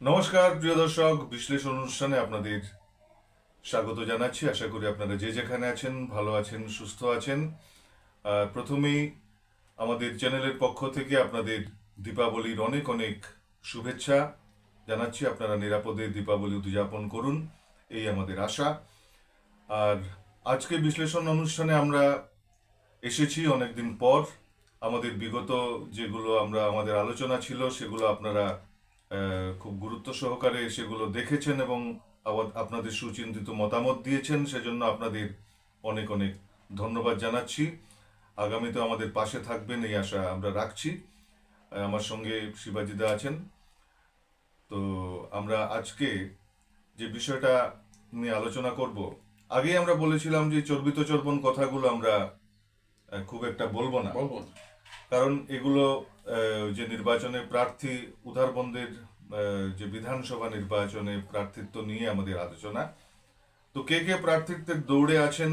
নমস্কার, প্রিয় দর্শক, বিশ্লেষণ অনুষ্ঠানে আপনাদের স্বাগত জানাচ্ছি। আশা করি আপনারা যে যেখানে আছেন, ভালো আছেন, সুস্থ আছেন। প্রথমেই আমাদের চ্যানেলের পক্ষ থেকে আপনাদের দীপাবলির অনেক অনেক শুভেচ্ছা জানাচ্ছি। আপনারা নিরাপদে দীপাবলি উদযাপন করুন, এই আমাদের আশা। আর আজকে বিশ্লেষণ অনুষ্ঠানে আমরা এসেছি অনেকদিন পর। আমাদের বিগত যেগুলো আমরা, আমাদের আলোচনা ছিল, সেগুলো আপনারা খুব গুরুত্ব সহকারে সেগুলো দেখেছেন এবং আপনাদের সুচিন্তিত মতামত দিয়েছেন সেজন্য আপনাদের অনেক অনেক ধন্যবাদ জানাচ্ছি। আগামীতে আমাদের পাশে থাকবেন এই আশা আমরা রাখছি। আমার সঙ্গে শিবাজিদা আছেন। তো আমরা আজকে যে বিষয়টা নিয়ে আলোচনা করব আগেই আমরা বলেছিলাম যে চর্বিত চর্বণ কথাগুলো আমরা খুব একটা বলব না। বলব কারণ এগুলো যে নির্বাচনে প্রার্থী উদারবন্দের আহ, যে বিধানসভা নির্বাচনে প্রার্থিত্ব নিয়ে আমাদের আলোচনা। তো কে কে প্রার্থিত্বের দৌড়ে আছেন?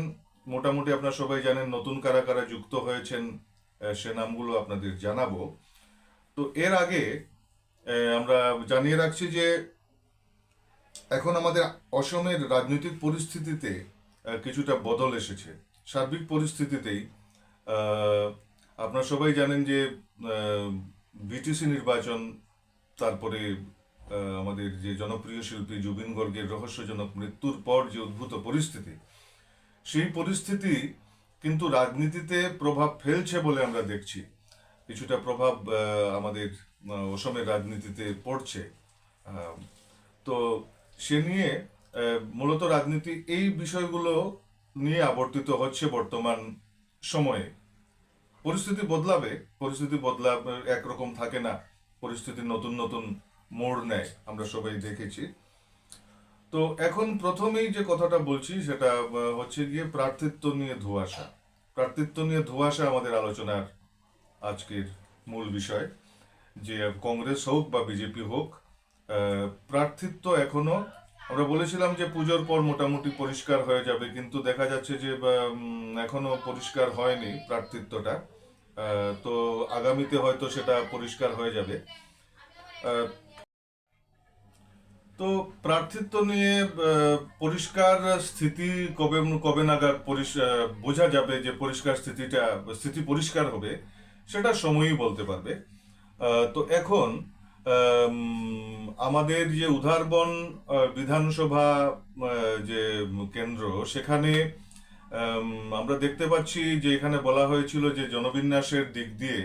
মোটামুটি আপনারা সবাই জানেন, নতুন কারা কারা যুক্ত হয়েছেন সে নামগুলো আপনাদের জানাব। তো এর আগে আমরা জানিয়ে রাখছি যে এখন আমাদের অসমের রাজনৈতিক পরিস্থিতিতে কিছুটা বদল এসেছে। সার্বিক পরিস্থিতিতেই আপনারা সবাই জানেন যে বিটিসি নির্বাচন তারপরে আমাদের যে জনপ্রিয় শিল্পী জুবিন গর্গের রহস্যজনক মৃত্যুর পর যে উদ্ভূত পরিস্থিতি, সেই পরিস্থিতি কিন্তু রাজনীতিতে প্রভাব ফেলছে বলে আমরা দেখছি। কিছুটা প্রভাব আমাদের অসমের রাজনীতিতে পড়ছে। তো সে নিয়ে মূলত রাজনীতি এই বিষয়গুলো নিয়ে আবর্তিত হচ্ছে বর্তমান সময়ে। পরিস্থিতি বদলাবে, পরিস্থিতি বদলা একরকম থাকে না। পরিস্থিতি নতুন নতুন মোড় নেয়, আমরা সবাই দেখেছি। তো এখন প্রথমেই যে কথাটা বলছি, সেটা হচ্ছে গিয়ে প্রার্থিত্ব নিয়ে ধোঁয়াশা। প্রার্থিত্ব নিয়ে ধোঁয়াশা আমাদের আলোচনার আজকের মূল বিষয়, যে কংগ্রেস হোক বা বিজেপি হোক প্রার্থিত্ব এখনও, আমরা বলেছিলাম যে পুজোর পর মোটামুটি পরিষ্কার হয়ে যাবে, কিন্তু দেখা যাচ্ছে যে এখনও পরিষ্কার হয়নি প্রার্থিত্বটা। তো আগামীতে হয়তো সেটা পরিষ্কার হয়ে যাবে। তো প্রার্থিত্ব নিয়ে পরিষ্কার স্থিতি কবে কবে নাগাদ বোঝা যাবে যে পরিষ্কার স্থিতিটা, স্থিতি পরিষ্কার হবে, সেটা সময়ই বলতে পারবে। তো এখন আমাদের যে উধারবন বিধানসভা যে কেন্দ্র, সেখানে আমরা দেখতে পাচ্ছি যে এখানে বলা হয়েছিল যে জনবিন্যাসের দিক দিয়ে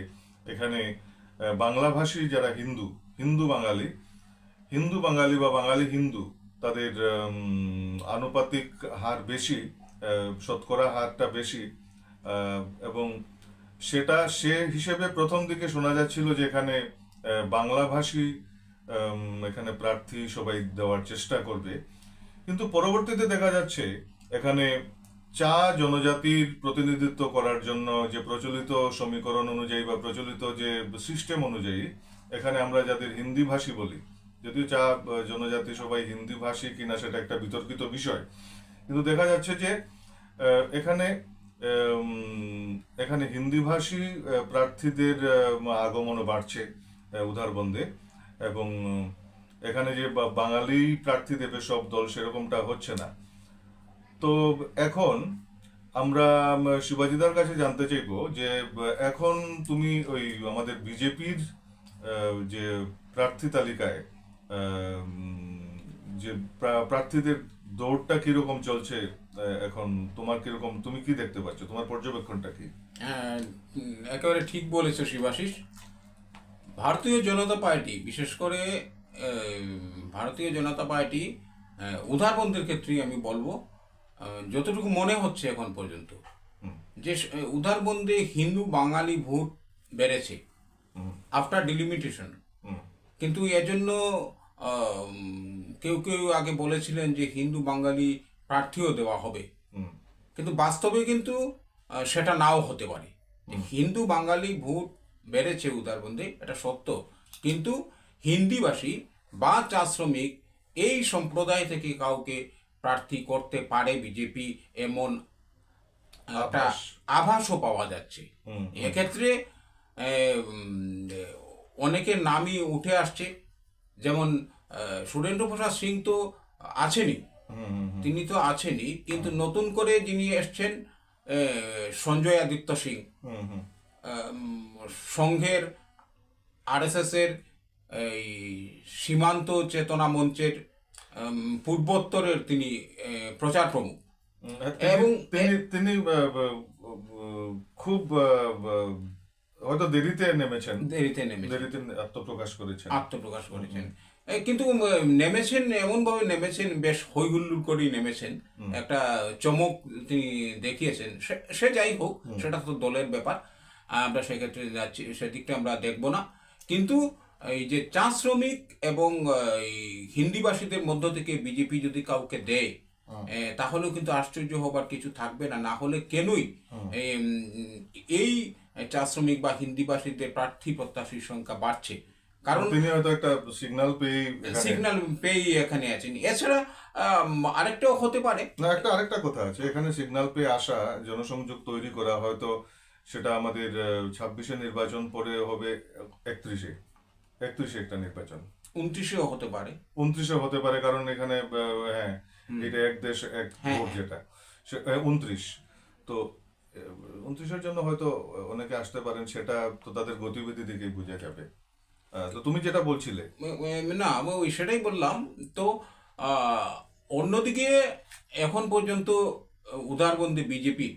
এখানে বাংলাভাষী যারা হিন্দু হিন্দু বাঙালি হিন্দু বাঙালি বা বাঙালি হিন্দু, তাদের আনুপাতিক হার বেশি শতকরা হারটা বেশি এবং সেটা সে হিসেবে প্রথম দিকে শোনা যাচ্ছিল যে এখানে বাংলাভাষী এখানে প্রার্থী সবাই দেওয়ার চেষ্টা করবে। কিন্তু পরবর্তীতে দেখা যাচ্ছে, এখানে চা জনজাতির প্রতিনিধিত্ব করার জন্য যে প্রচলিত সমীকরণ অনুযায়ী বা প্রচলিত যে সিস্টেম অনুযায়ী এখানে আমরা যাদের হিন্দি ভাষী বলি যদিও চা জনজাতি সবাই হিন্দি ভাষী কিনা সেটা একটা বিতর্কিত বিষয় কিন্তু দেখা যাচ্ছে যে এখানে এখানে হিন্দি ভাষী প্রার্থীদের আগমনও বাড়ছে আহ, উধারবন্দে এবং এখানে যে বাঙালি প্রার্থী দেবে সব দল সেরকমটা হচ্ছে না। তো এখন আমরা শিবাজিদার কাছে জানতে চাইব যে এখন তুমি ওই আমাদের বিজেপির যে প্রার্থী তালিকায় যে প্রার্থীদের দৌড়টা কীরকম চলছে এখন তোমার কীরকম তুমি কি দেখতে পাচ্ছ? তোমার পর্যবেক্ষণটা কি? হ্যাঁ, একেবারে ঠিক বলেছ শিবাশিস। ভারতীয় জনতা পার্টি বিশেষ করে ভারতীয় জনতা পার্টি আহ, উদারবন্দের ক্ষেত্রেই আমি বলব যতটুকু মনে হচ্ছে এখন পর্যন্ত। যে উদারবন্দে হিন্দু বাঙালি ভোট বেড়েছে আফটার ডিলিমিটেশন কিন্তু এজন্য কেউ কেউ আগে বলেছিলেন যে হিন্দু বাঙালি প্রার্থীও দেওয়া হবে। কিন্তু বাস্তবে কিন্তু সেটা নাও হতে পারে। হিন্দু বাঙালি ভোট বেড়েছে উদারবন্দে এটা সত্য। কিন্তু হিন্দিভাষী বা চা শ্রমিক এই সম্প্রদায় থেকে কাউকে প্রার্থী করতে পারে বিজেপি এমন একটা আভাসও পাওয়া যাচ্ছে। এক্ষেত্রে অনেকের নামই উঠে আসছে। যেমন সুরেন্দ্র প্রসাদ সিং তো আছেনই। তিনি তো আছেনই কিন্তু নতুন করে যিনি এসছেন সঞ্জয় আদিত্য সিং। সংঘের আরএসএস এর এই সীমান্ত চেতনা মঞ্চের পূর্বোত্তরের তিনি প্রচার প্রমুখ। এবং তিনি খুব হয়তো দেরিতে নেমেছেন। দেরিতে নেমেছেন। দেরিতে আত্মপ্রকাশ করেছেন। আত্মপ্রকাশ করেছেন। কিন্তু নেমেছেন এমন ভাবে নেমেছেন বেশ করেই নেমেছেন। একটা চমক তিনি দেখিয়েছেন। সে যাই হোক সেটা তো দলের ব্যাপার। আমরা সেক্ষেত্রে যাচ্ছি সেদিকটা আমরা দেখব না। কিন্তু এই যে চা শ্রমিক এবং এই হিন্দিভাষীদের মধ্য থেকে বিজেপি যদি কাউকে দেয় এ, তাহলেও কিন্তু আশ্চর্য হবার কিছু থাকবে না। না হলে কেনই এই, উম, চা শ্রমিক বা হিন্দিভাষীদের প্রার্থী প্রত্যাশীর সংখ্যা বাড়ছে। কারণ তিনি হয়তো একটা সিগন্যাল পেয়ে সিগন্যাল পেয়ে এখানে আছেন। এছাড়া আরেকটাও হতে পারে। না একটা আরেকটা কথা আছে। এখানে সিগন্যাল পেয়ে আসা জনসংযোগ তৈরি করা হয়তো সেটা আমাদের ছাব্বিশে নির্বাচন পরে হবে একত্রিশে। একত্রিশে একটা নির্বাচন। উনত্রিশেও হতে পারে। উনত্রিশে হতে পারে কারণ এখানে হ্যাঁ এটা এক দেশ এক হ্যাঁ, ভোট যেটা। উনত্রিশ। তো উনত্রিশের জন্য হয়তো অনেকে আসতে পারেন সেটা তো তাদের গতিবিধি দেখেই বোঝা যাবে। তো তুমি যেটা বলছিলে। না আমি ওই সেটাই বললাম। তো অন্যদিকে এখন পর্যন্ত উদারবন্দী বিজেপি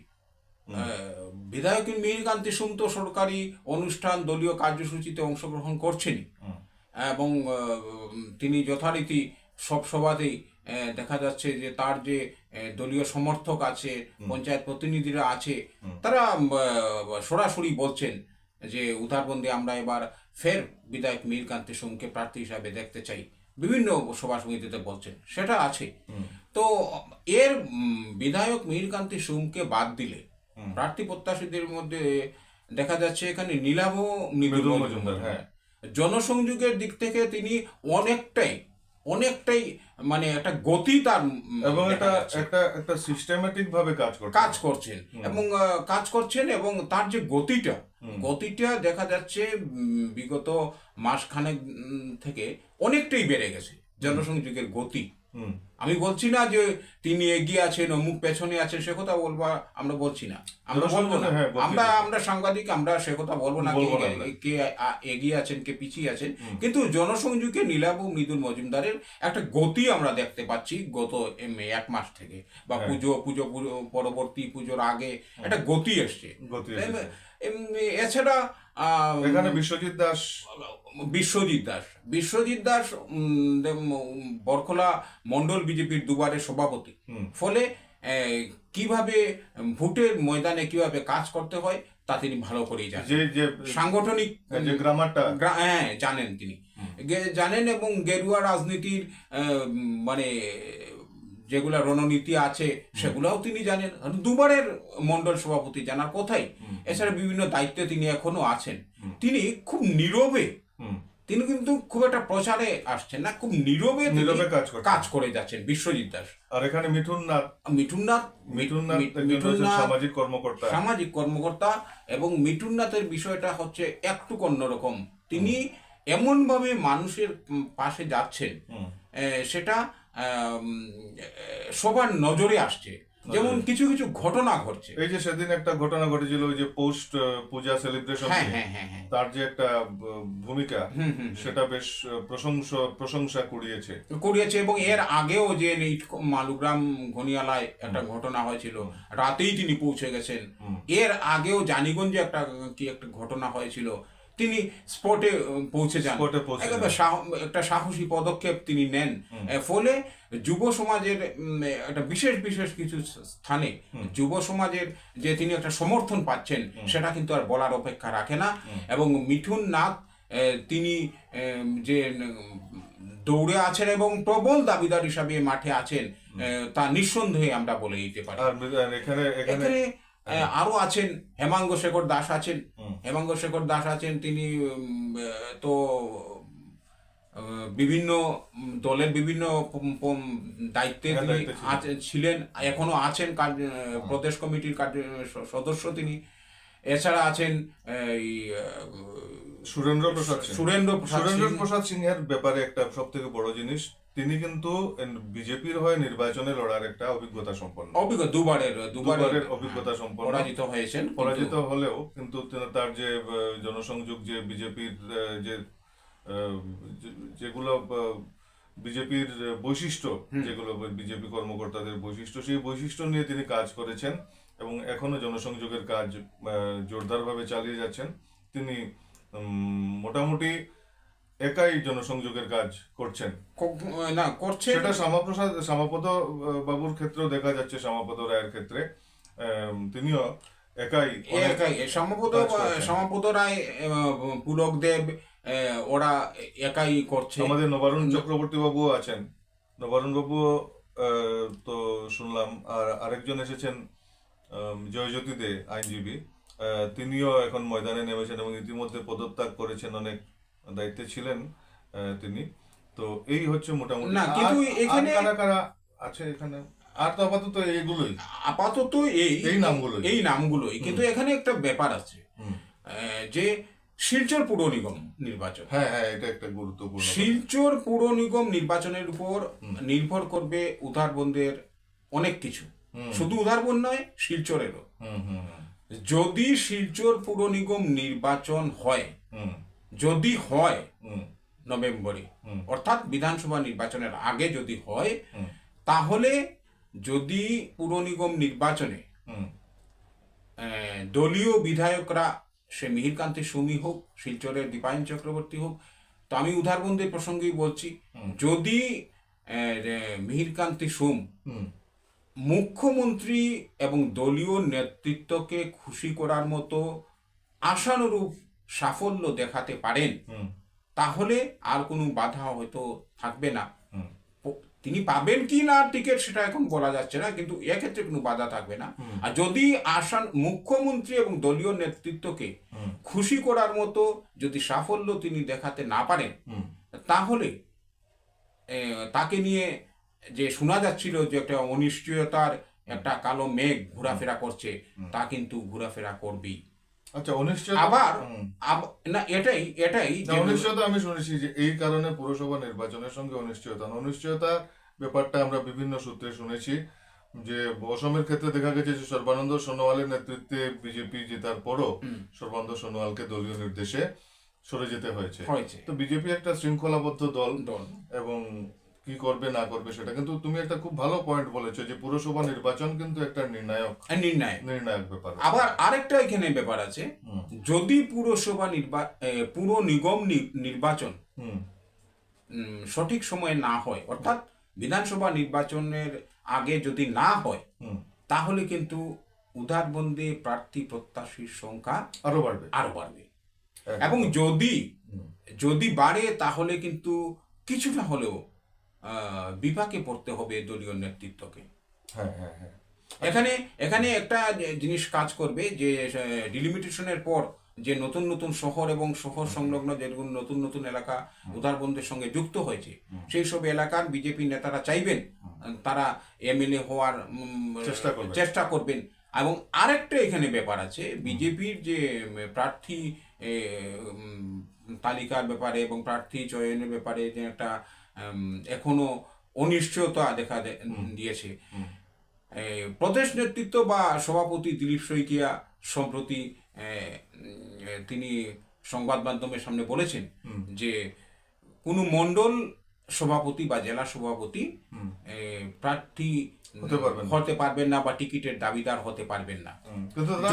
বিধায়ক মিহিরকান্তি সুম তো সরকারি অনুষ্ঠান দলীয় কার্যসূচিতে অংশগ্রহণ করছেনই হুম। এবং তিনি যথারীতি সব সভাতেই দেখা যাচ্ছে যে তার যে দলীয় সমর্থক আছে পঞ্চায়েত প্রতিনিধিরা আছে তারা সরাসরি বলছেন যে উদারবন্দী আমরা এবার ফের বিধায়ক মীরকান্তি সোমকে প্রার্থী হিসাবে দেখতে চাই। বিভিন্ন সভা সমিতিতে বলছেন সেটা আছে। তো এর বিধায়ক মীরকান্তি সোমকে বাদ দিলে প্রার্থী প্রত্যাশীদের মধ্যে দেখা যাচ্ছে এখানে নীলাভ মৃদুল মজুমদার। হ্যাঁ। জনসংযোগের দিক থেকে তিনি অনেকটাই অনেকটাই মানে একটা গতি তার এবং যাচ্ছে। একটা একটা সিস্টেমেটিক ভাবে কাজ করছে। কাজ করছেন এবং কাজ করছেন এবং তার যে গতিটা গতিটা দেখা যাচ্ছে বিগত মাসখানেক থেকে অনেকটাই বেড়ে গেছে জনসংযোগের গতি। আমি বলছি না যে তিনি এগিয়ে আছেন অমুক পেছনে আছেন সে কথা বলবা আমরা বলছি না। আমরা বলব না। হ্যাঁ, আমরা আমরা সাংবাদিক আমরা সে কথা বলব না কে এগিয়ে আছেন কে পিছিয়ে আছেন। কিন্তু জনসংযোগে নীলাবু মৃদুল মজুমদারের একটা গতি আমরা দেখতে পাচ্ছি গত এক মাস থেকে বা হ্যাঁ। পুজো পুজো পরবর্তী পুজোর আগে একটা গতি এসছে। এসেছে। এছাড়া আহ, এখানে বিশ্বজিৎ দাস বিশ্বজিৎ দাস। বিশ্বজিৎ দাস বরখলা মন্ডল বিজেপির দুবারের সভাপতি। ফলে কীভাবে ভোটের ময়দানে কীভাবে কাজ করতে হয় তা তিনি ভালো করেই জানেন। যে যে সাংগঠনিক যে গ্রামারটা। গ্রা- হ্যাঁ জানেন তিনি। জানেন এবং গেরুয়া রাজনীতির মানে যেগুলা রণনীতি আছে সেগুলাও তিনি জানেন। দুবারের মন্ডল সভাপতি জানার কোথায় এছাড়া বিভিন্ন দায়িত্বে তিনি এখনও আছেন। তিনি খুব নীরবে তিনি কিন্তু খুব একটা প্রচারে আসছেন না খুব নীরবে নীরবে কাজ করছেন। কাজ করে যাচ্ছেন বিশ্বজিৎ দাস। আর এখানে মিঠুন নাথ। মিঠুন নাথ মিঠুন নাথ সামাজিক কর্মকর্তা। সামাজিক কর্মকর্তা এবং মিঠুননাথের বিষয়টা হচ্ছে একটু অন্যরকম। তিনি এমনভাবে মানুষের পাশে যাচ্ছেন। সেটা সবার নজরে আসছে। যেমন কিছু কিছু ঘটনা ঘটছে। এই যে সেদিন একটা ঘটনা ঘটেছিল ওই যে পোস্ট পূজা সেলিব্রেশন হ্যাঁ হ্যাঁ হ্যাঁ তার যে একটা ভূমিকা সেটা বেশ প্রশংসা প্রশংসা কুড়িয়েছে। করিয়েছে এবং এর আগেও যে মালুগ্রাম ঘনিয়ালায় একটা ঘটনা হয়েছিল রাতেই তিনি পৌঁছে গেছেন। এর আগেও জানিগঞ্জে একটা কি একটা ঘটনা হয়েছিল তিনি স্পটে পৌঁছে যান। একটা সাহসী পদক্ষেপ তিনি নেন। ফলে যুব সমাজের একটা বিশেষ বিশেষ কিছু স্থানে যুব সমাজের যে তিনি একটা সমর্থন পাচ্ছেন সেটা কিন্তু আর বলার অপেক্ষা রাখে না। এবং মিঠুন নাথ তিনি যে দৌড়ে আছেন এবং প্রবল দাবিদার হিসাবে মাঠে আছেন তা নিঃসন্দেহে আমরা বলে দিতে পারি। এখানে এখানে আরও আছেন হেমাঙ্গ শেখর দাস আছেন। হেমাঙ্গ শেখর দাস আছেন তিনি তো বিভিন্ন দলের বিভিন্ন দায়িত্বে ছিলেন। এখনও আছেন প্রদেশ কমিটির সদস্য তিনি। এছাড়া আছেন সুরেন্দ্র প্রসাদ সুরেন্দ্র প্রসাদ সুরেন্দ্র প্রসাদ সিংহের ব্যাপারে একটা সব থেকে বড় জিনিস তিনি কিন্তু বিজেপির হয়ে নির্বাচনে লড়ার একটা অভিজ্ঞতা সম্পন্ন। অভিজ্ঞ দুবারের দুবারের অভিজ্ঞতা সম্পন্ন। পরাজিত হয়েছেন পরাজিত হলেও কিন্তু তার যে জনসংযোগ যে বিজেপির যে যেগুলো বিজেপির বৈশিষ্ট্য যেগুলো বিজেপি কর্মকর্তাদের বৈশিষ্ট্য সেই বৈশিষ্ট্য নিয়ে তিনি কাজ করেছেন এবং এখনও জনসংযোগের কাজ জোরদারভাবে চালিয়ে যাচ্ছেন। তিনি উম, মোটামুটি একাই জনসংযোগের কাজ করছেন? না করছে সেটা শ্যামাপ্রসাদ শ্যামাপদ বাবুর ক্ষেত্রেও দেখা যাচ্ছে শ্যামাপদ রায়ের ক্ষেত্রে। তিনিও একাই একাই। করছেন। সমাপদ রায় পুলক দেব ওরা একাই করছে। আমাদের নবারুণ চক্রবর্তী বাবু আছেন। নবারুণ বাবু তো শুনলাম আর আরেকজন এসেছেন জয়জ্যোতি দে আইনজীবী। আহ, তিনিও এখন ময়দানে নেমেছেন এবং ইতিমধ্যে পদত্যাগ করেছেন অনেক দায়িত্বে ছিলেন তিনি। তো এই হচ্ছে মোটামুটি না, কিন্তু এখানে- কারা কারা আছে এখানে? আর তো আপাতত এইগুলোই। আপাতত এই এই নামগুলোই। এই নামগুলোই। কিন্তু এখানে একটা ব্যাপার আছে যে শিলচর পুর নিগম নির্বাচন। হ্যাঁ হ্যাঁ এটা একটা গুরুত্বপূর্ণ শিলচর পুর নিগম নির্বাচনের উপর নির্ভর করবে উদারবন্দের অনেক কিছু। শুধু উদারবন নয় শিলচরেরও। যদি শিলচর পুর নিগম নির্বাচন হয় যদি হয় নভেম্বরে অর্থাৎ বিধানসভা নির্বাচনের আগে যদি হয় তাহলে যদি পুর নিগম নির্বাচনে দলীয় বিধায়করা সে মিহিরকান্তি সুমি হোক শিলচরের দীপায়ন চক্রবর্তী হোক তো আমি উদারবন্দের প্রসঙ্গেই বলছি যদি মিহিরকান্তি সোম মুখ্যমন্ত্রী এবং দলীয় নেতৃত্বকে খুশি করার মতো আশানুরূপ সাফল্য দেখাতে পারেন তাহলে আর কোনো বাধা হয়তো থাকবে না। তিনি পাবেন কি না টিকিট সেটা এখন বলা যাচ্ছে না কিন্তু এক্ষেত্রে কোনো বাধা থাকবে না। আর যদি আসান মুখ্যমন্ত্রী এবং দলীয় নেতৃত্বকে খুশি করার মতো যদি সাফল্য তিনি দেখাতে না পারেন তাহলে তাকে নিয়ে যে শোনা যাচ্ছিল যে একটা অনিশ্চয়তার একটা কালো মেঘ ঘোরাফেরা করছে তা কিন্তু ঘোরাফেরা করবেই। আচ্ছা অনিশ্চয়তা আবার না এটাই এটাই অনিশ্চয়তা আমি শুনেছি যে এই কারণে পুরসভা নির্বাচনের সঙ্গে অনিশ্চয়তা। অনিশ্চয়তা ব্যাপারটা আমরা বিভিন্ন সূত্রে শুনেছি যে অসমের ক্ষেত্রে দেখা গেছে যে সর্বানন্দ সোনোয়ালের নেতৃত্বে বিজেপি জেতার পরও সর্বানন্দ সোনোয়ালকে দলীয় নির্দেশে সরে যেতে হয়েছে। তো বিজেপি একটা শৃঙ্খলাবদ্ধ দল। এবং কি করবে না করবে সেটা। কিন্তু তুমি একটা খুব ভালো পয়েন্ট বলেছ যে পুরসভা নির্বাচন কিন্তু একটা নির্ণায়ক আর নির্ণয় নির্ণায়ক ব্যাপার। আবার আরেকটা এখানে ব্যাপার আছে। যদি পুরসভা নির্বা পুর নিগম নির্বাচন হুম। সঠিক সময়ে না হয় অর্থাৎ বিধানসভা নির্বাচনের আগে যদি না হয় তাহলে কিন্তু উদারবন্দে প্রার্থী প্রত্যাশীর সংখ্যা আরও বাড়বে। আরও বাড়বে। এবং যদি যদি বাড়ে তাহলে কিন্তু কিছুটা হলেও বিপাকে পড়তে হবে দলীয় নেতৃত্বকে। হ্যাঁ হ্যাঁ হ্যাঁ। এখানে এখানে একটা জিনিস কাজ করবে যে ডিলিমিটেশনের পর যে নতুন নতুন শহর এবং শহর সংলগ্ন যেগুলো নতুন নতুন এলাকা উদারবন্দের সঙ্গে যুক্ত হয়েছে সেই সব এলাকার বিজেপি নেতারা চাইবেন তারা এমএলএ হওয়ার চেষ্টা করবেন। চেষ্টা করবেন। এবং আরেকটা এখানে ব্যাপার আছে বিজেপির যে প্রার্থী তালিকার ব্যাপারে এবং প্রার্থী চয়নের ব্যাপারে যে একটা এখনও অনিশ্চয়তা দেখা দিয়েছে। প্রদেশ নেতৃত্ব বা সভাপতি দিলীপ শইকিয়া সম্প্রতি তিনি সংবাদ মাধ্যমের সামনে বলেছেন যে কোনো মণ্ডল সভাপতি বা জেলা সভাপতি প্রার্থী হতে পারবেন না। বা টিকিটের দাবিদার হতে পারবেন না।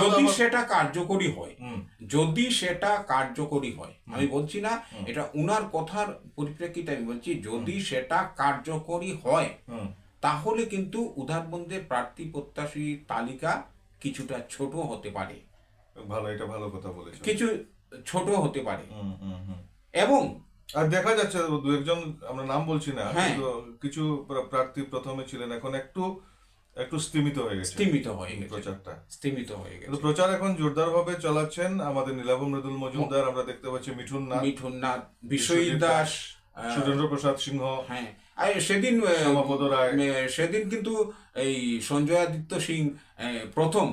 যদি সেটা কার্যকরী হয় যদি সেটা কার্যকরী হয় আমি বলছি না এটা উনার কথার পরিপ্রেক্ষিতে আমি বলছি যদি সেটা কার্যকরী হয় তাহলে কিন্তু উদারবন্দের প্রার্থী প্রত্যাশী তালিকা কিছুটা ছোট হতে পারে। ভালো এটা ভালো কথা বলেছ কিছু ছোট হতে পারে। এবং আর দেখা যাচ্ছে দু একজন আমরা নাম বলছি না হ্যাঁ। কিন্তু কিছু প্রার্থী প্রথমে ছিলেন এখন একটু একটু স্তীমিত হয়ে গেছে। স্তীমিত হয়ে গেছে। প্রচারটা। স্তীমিত হয়ে গেছে। প্রচার এখন জোরদার ভাবে চালাচ্ছেন আমাদের নীলাভ মৃদুল মজুমদার আমরা দেখতে পাচ্ছি মিঠুন নাথ মিঠুন নাথ বিশ্বজিৎ দাস সুরেন্দ্র প্রসাদ সিংহ হ্যাঁ। আর সেদিন। সেদিন কিন্তু এই সঞ্জয় আদিত্য সিং প্রথম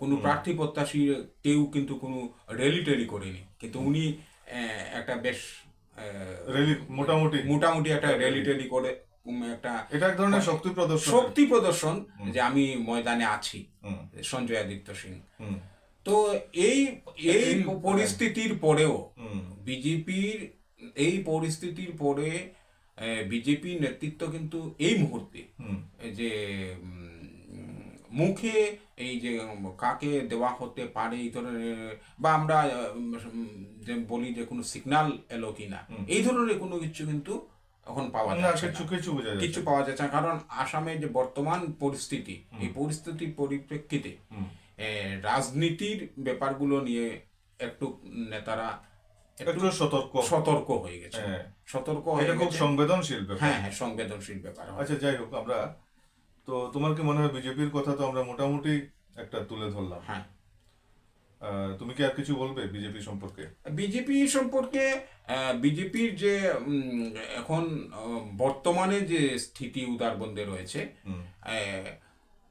কোনো প্রার্থী প্রত্যাশী কেউ কিন্তু কোনো র্যালি টেলি করেনি। কিন্তু উনি আহ, একটা বেশ রেলি মোটামুটি। মোটামুটি একটা র্যালি টেলি করে একটা এটা এক ধরনের শক্তি প্রদর্শন শক্তি প্রদর্শন যে আমি ময়দানে আছি সঞ্জয় আদিত্য সিং। তো এই এই পরিস্থিতির পরেও হুম, বিজেপির এই পরিস্থিতির পরে বিজেপি নেতৃত্ব কিন্তু এই মুহূর্তে যে মুখে এই যে কাকে দেওয়া হতে পারে এই ধরনের বা আমরা যে বলি যে কোনো সিগন্যাল এলো কিনা এই ধরনের কোনো কিছু কিন্তু এখন পাওয়া যাচ্ছে কিছু পাওয়া যাচ্ছে কারণ আসামে যে বর্তমান পরিস্থিতি এই পরিস্থিতির পরিপ্রেক্ষিতে। রাজনীতির ব্যাপারগুলো নিয়ে একটু নেতারা একটু সতর্ক। সতর্ক হয়ে গেছে। হ্যাঁ। সতর্ক হয়ে এটা খুব গেছে। সংবেদনশীল ব্যাপার। হ্যাঁ হ্যাঁ সংবেদনশীল ব্যাপার। আচ্ছা যাই হোক আমরা তো তোমার কি মনে হয় বিজেপির কথা তো আমরা মোটামুটি একটা তুলে ধরলাম? হ্যাঁ। তুমি কি আর কিছু বলবে বিজেপি সম্পর্কে? বিজেপি সম্পর্কে বিজেপির যে এখন বর্তমানে যে স্থিতি উদারবন্দে রয়েছে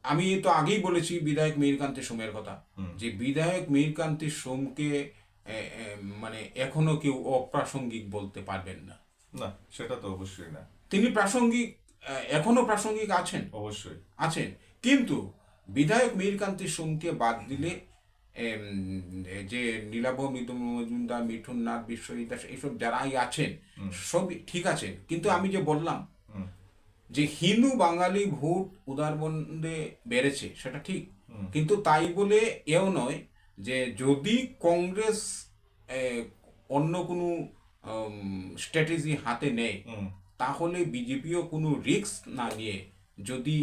আমি তো আগেই বলেছি বিধায়ক মীরকান্তি সোমের কথা। যে বিধায়ক মীরকান্তি সোমকে মানে এখনও কেউ অপ্রাসঙ্গিক বলতে পারবেন না। না সেটা তো অবশ্যই না। তিনি প্রাসঙ্গিক আহ, এখনও প্রাসঙ্গিক আছেন? অবশ্যই। আছেন। কিন্তু বিধায়ক মীরকান্তি সোমকে বাদ দিলে যে নীলাভ মৃদু মজুমদার মিঠুন নাথ বিশ্বজিৎ দাস এইসব যারাই আছেন সবই ঠিক আছেন। কিন্তু আমি যে বললাম যে হিন্দু বাঙালি ভোট উদারবন্দে বেড়েছে সেটা ঠিক। কিন্তু তাই বলে এও নয় যে যদি কংগ্রেস অন্য কোনো স্ট্র্যাটেজি হাতে নেয় তাহলে বিজেপিও কোনো রিস্ক না নিয়ে যদি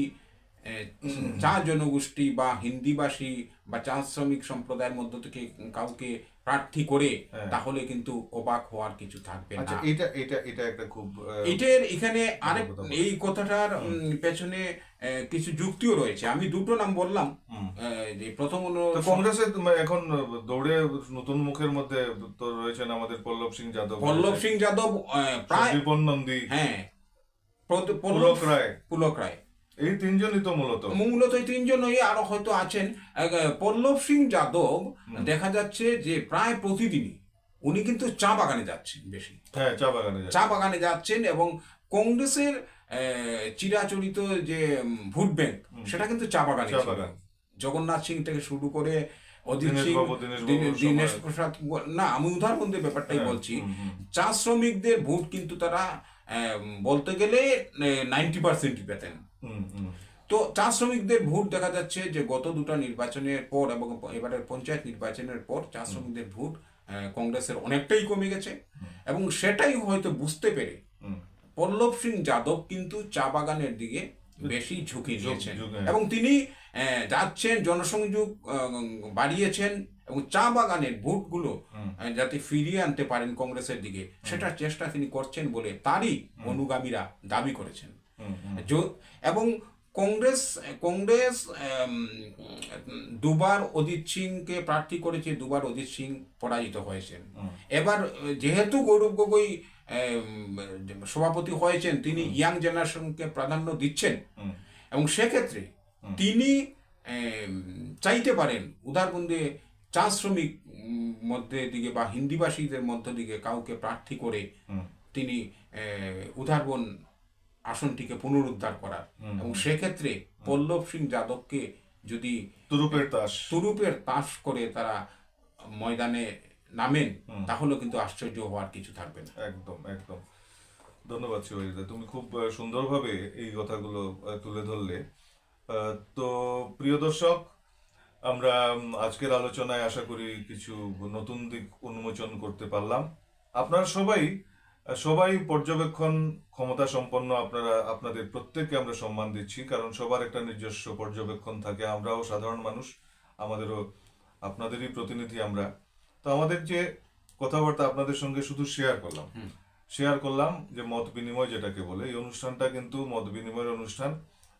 চা জনগোষ্ঠী বা হিন্দিভাষী বা চা শ্রমিক সম্প্রদায়ের মধ্য থেকে কাউকে প্রার্থী করে তাহলে কিন্তু অবাক হওয়ার কিছু থাকবে আচ্ছা না এটা এটা এটা একটা খুব এটার এখানে আরেক এই কথাটার পেছনে কিছু যুক্তিও রয়েছে। আমি দুটো নাম বললাম। যে প্রথম হলো কংগ্রেসে এখন দৌড়ে নতুন মুখের মধ্যে তো রয়েছেন আমাদের পল্লব সিং যাদব। পল্লব সিং যাদব প্রায় সন্দীপন নন্দী হ্যাঁ। পুলক রায়। পুলক রায়। এই তিনজনই তো মূলত। মূলত এই তিনজনই আরও হয়তো আছেন। পল্লব সিং যাদব দেখা যাচ্ছে যে প্রায় প্রতিদিনই উনি কিন্তু চা বাগানে যাচ্ছেন বেশি। হ্যাঁ চা বাগানে চা বাগানে যাচ্ছেন এবং কংগ্রেসের চিরাচরিত যে ভোট ব্যাংক সেটা কিন্তু চা বাগানে জগন্নাথ সিং থেকে শুরু করে অজিত দীনেশ সিং। প্রসাদ না আমি উদাহরণদের ব্যাপারটাই হ্যাঁ, বলছি। চা শ্রমিকদের ভোট কিন্তু তারা বলতে গেলে নাইনটি পার্সেন্টই পেতেন। তো চা শ্রমিকদের ভোট দেখা যাচ্ছে যে গত দুটো নির্বাচনের পর এবং এবারের পঞ্চায়েত নির্বাচনের পর চা শ্রমিকদের ভোট কংগ্রেসের অনেকটাই কমে গেছে। এবং সেটাই হয়তো বুঝতে পেরে। পল্লব সিং যাদব কিন্তু চা বাগানের দিকে বেশি ঝুঁকি হ্যাঁ। এবং তিনি যাচ্ছেন জনসংযোগ বাড়িয়েছেন এবং চা বাগানের ভোটগুলো যাতে ফিরিয়ে আনতে পারেন কংগ্রেসের দিকে। সেটার চেষ্টা তিনি করছেন বলে তারই অনুগামীরা দাবি করেছেন। এবং কংগ্রেস কংগ্রেস দুবার অজিত সিংকে প্রার্থী করেছে দুবার অজিত সিং পরাজিত হয়েছেন। এবার যেহেতু গৌরব গগৈ সভাপতি হয়েছেন তিনি ইয়াং জেনারেশনকে প্রাধান্য দিচ্ছেন। এবং সেক্ষেত্রে তিনি চাইতে পারেন উদারবন্দে চা শ্রমিক মধ্যে দিকে বা হিন্দিভাষীদের মধ্য দিকে কাউকে প্রার্থী করে তিনি আহ, উদারবন আসনটিকে পুনরুদ্ধার করার। এবং সেক্ষেত্রে পল্লব সিং যাদবকে যদি তুরুপের তাস। তুরুপের তাস করে তারা ময়দানে নামেন তাহলেও কিন্তু আশ্চর্য হওয়ার কিছু থাকবে না। একদম একদম। ধন্যবাদ শিবাজিদা তুমি খুব সুন্দরভাবে এই কথাগুলো তুলে ধরলে। তো প্রিয় দর্শক আমরা আজকের আলোচনায় আশা করি কিছু নতুন দিক উন্মোচন করতে পারলাম। আপনারা সবাই সবাই পর্যবেক্ষণ ক্ষমতা সম্পন্ন আপনারা আপনাদের প্রত্যেককে আমরা সম্মান দিচ্ছি কারণ সবার একটা নিজস্ব পর্যবেক্ষণ থাকে। আমরাও সাধারণ মানুষ আমাদেরও আপনাদেরই প্রতিনিধি আমরা। তো আমাদের যে কথাবার্তা আপনাদের সঙ্গে শুধু শেয়ার করলাম। শেয়ার করলাম যে মত বিনিময় যেটাকে বলে এই অনুষ্ঠানটা কিন্তু মত বিনিময়ের অনুষ্ঠান।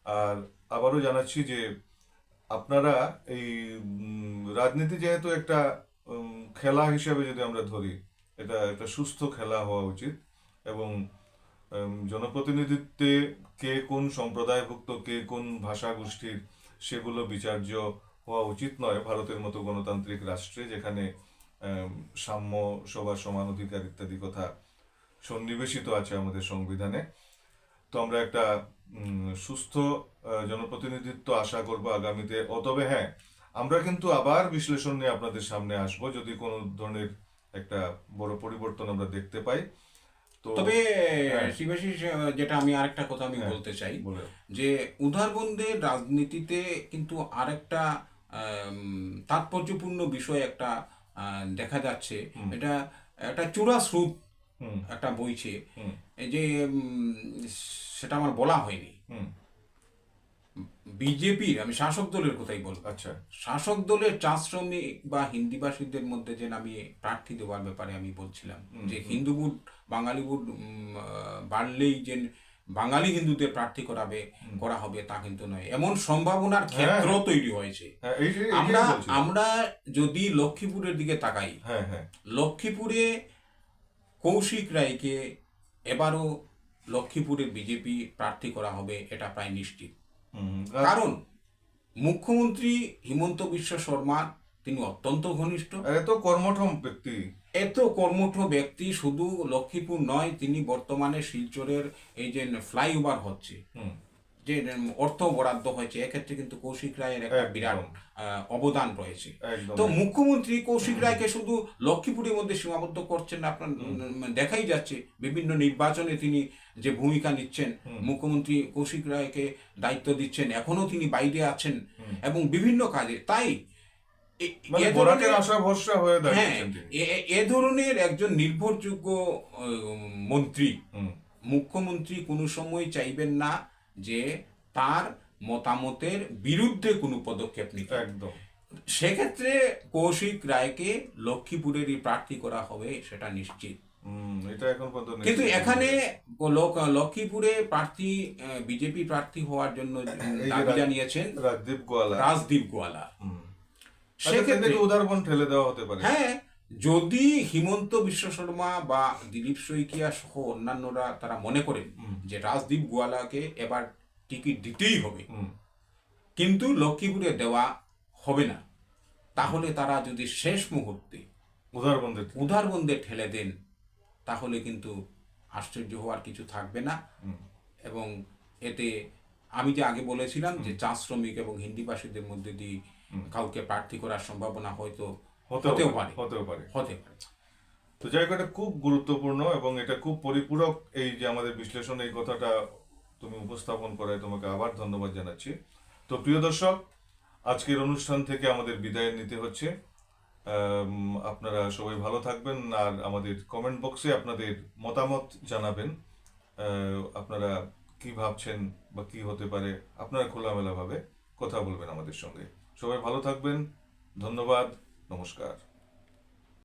আর আবারও জানাচ্ছি যে আপনারা এই রাজনীতি যেহেতু একটা খেলা হিসেবে যদি আমরা ধরি এটা একটা সুস্থ খেলা হওয়া উচিত। এবং জনপ্রতিনিধিত্বে কে কোন সম্প্রদায়ভুক্ত কে কোন ভাষা গোষ্ঠীর সেগুলো বিচার্য হওয়া উচিত নয়। ভারতের মতো গণতান্ত্রিক রাষ্ট্রে যেখানে সাম্য সবার সমান অধিকার ইত্যাদি কথা সন্নিবেশিত আছে আমাদের সংবিধানে তো আমরা একটা সুস্থ জনপ্রতিনিধিত্ব আশা করব আগামীতে অতবে হ্যাঁ আমরা কিন্তু আবার বিশ্লেষণ নিয়ে আপনাদের সামনে আসব যদি কোনো ধরনের একটা বড় পরিবর্তন আমরা দেখতে পাই তবে হ্যাঁ। শিবাশিস যেটা আমি আরেকটা কথা আমি হ্যাঁ। বলতে চাই যে উদারবন্দের রাজনীতিতে কিন্তু আরেকটা তাৎপর্যপূর্ণ বিষয় একটা দেখা যাচ্ছে এটা একটা চূড়া স্রোত একটা বইছে। যে সেটা আমার বলা হয়নি। হুম। বিজেপির আমি শাসক দলের কথাই বলব। আচ্ছা। শাসক দলের চা শ্রমিক বা হিন্দিভাষীদের মধ্যে যে আমি প্রার্থী দেওয়ার ব্যাপারে আমি বলছিলাম যে হিন্দু ভোট বাঙালি ভোট বাড়লেই যে বাঙালি হিন্দুদের প্রার্থী করাবে করা হবে তা কিন্তু নয়। এমন সম্ভাবনার ক্ষেত্র তৈরি হয়েছে। হ্যাঁ আমরা আমরা যদি লক্ষ্মীপুরের দিকে তাকাই হ্যাঁ হ্যাঁ। লক্ষ্মীপুরে কৌশিক রায়কে এবারও লক্ষ্মীপুরের বিজেপি প্রার্থী করা হবে এটা প্রায় নিশ্চিত। কারণ মুখ্যমন্ত্রী হিমন্ত বিশ্ব শর্মা তিনি অত্যন্ত ঘনিষ্ঠ। এত কর্মঠ ব্যক্তি। এত কর্মঠ ব্যক্তি শুধু লক্ষ্মীপুর নয় তিনি বর্তমানে শিলচরের এই যে ফ্লাইওভার হচ্ছে যে অর্থ বরাদ্দ হয়েছে এক্ষেত্রে কিন্তু কৌশিক রায়ের একটা। বিরাট অবদান রয়েছে। তো মুখ্যমন্ত্রী কৌশিক রায়কে শুধু লক্ষ্মীপুরের মধ্যে সীমাবদ্ধ করছেন না, আপনার দেখাই যাচ্ছে বিভিন্ন নির্বাচনে তিনি যে ভূমিকা নিচ্ছেন মুখ্যমন্ত্রী কৌশিক রায়কে দায়িত্ব দিচ্ছেন এখনও তিনি বাইরে আছেন এবং বিভিন্ন কাজে তাই এ- মানে ধরনের- হয়ে এ- ধরনের একজন নির্ভরযোগ্য মন্ত্রী। মুখ্যমন্ত্রী কোনো সময় চাইবেন না যে তার মতামতের বিরুদ্ধে কোনো পদক্ষেপ নিতে। একদম। সেক্ষেত্রে কৌশিক রায়কে লক্ষ্মীপুরেরই প্রার্থী করা হবে সেটা নিশ্চিত। হুম এটা এখন পর্যন্ত কিন্তু এখানে লোক- লক্ষ্মীপুরে প্রার্থী বিজেপি প্রার্থী হওয়ার জন্য দাবি জানিয়েছেন রাজদীপ গোয়ালা। রাজদীপ গোয়ালা। সেক্ষেত্রে সেক্ষেত্রে উদারবন ঠেলে দেওয়া হতে পারে। হ্যাঁ যদি হিমন্ত বিশ্ব শর্মা বা দিলীপ শইকিয়া সহ অন্যান্যরা তারা মনে করেন যে রাজদীপ গোয়ালাকে এবার টিকিট দিতেই হবে কিন্তু লক্ষ্মীপুরে দেওয়া হবে না তাহলে তারা যদি শেষ মুহূর্তে উদারবন্দের উদারবন্দে ঠেলে দেন তাহলে কিন্তু আশ্চর্য হওয়ার কিছু থাকবে না। এবং এতে আমি যে আগে বলেছিলাম যে চা শ্রমিক এবং হিন্দিভাষীদের মধ্যে দিয়ে কাউকে প্রার্থী করার সম্ভাবনা হয়তো হতেও পারে হতেও পারে। হতে পারে। তো যাই হোক এটা খুব গুরুত্বপূর্ণ এবং এটা খুব পরিপূরক এই যে আমাদের বিশ্লেষণ এই কথাটা তুমি উপস্থাপন করায় তোমাকে আবার ধন্যবাদ জানাচ্ছি। তো প্রিয় দর্শক আজকের অনুষ্ঠান থেকে আমাদের বিদায় নিতে হচ্ছে আপনারা সবাই ভালো থাকবেন আর আমাদের কমেন্ট বক্সে আপনাদের মতামত জানাবেন। আহ, আপনারা কি ভাবছেন বা কি হতে পারে আপনারা খোলামেলাভাবে কথা বলবেন আমাদের সঙ্গে। সবাই ভালো থাকবেন। ধন্যবাদ। নমস্কার।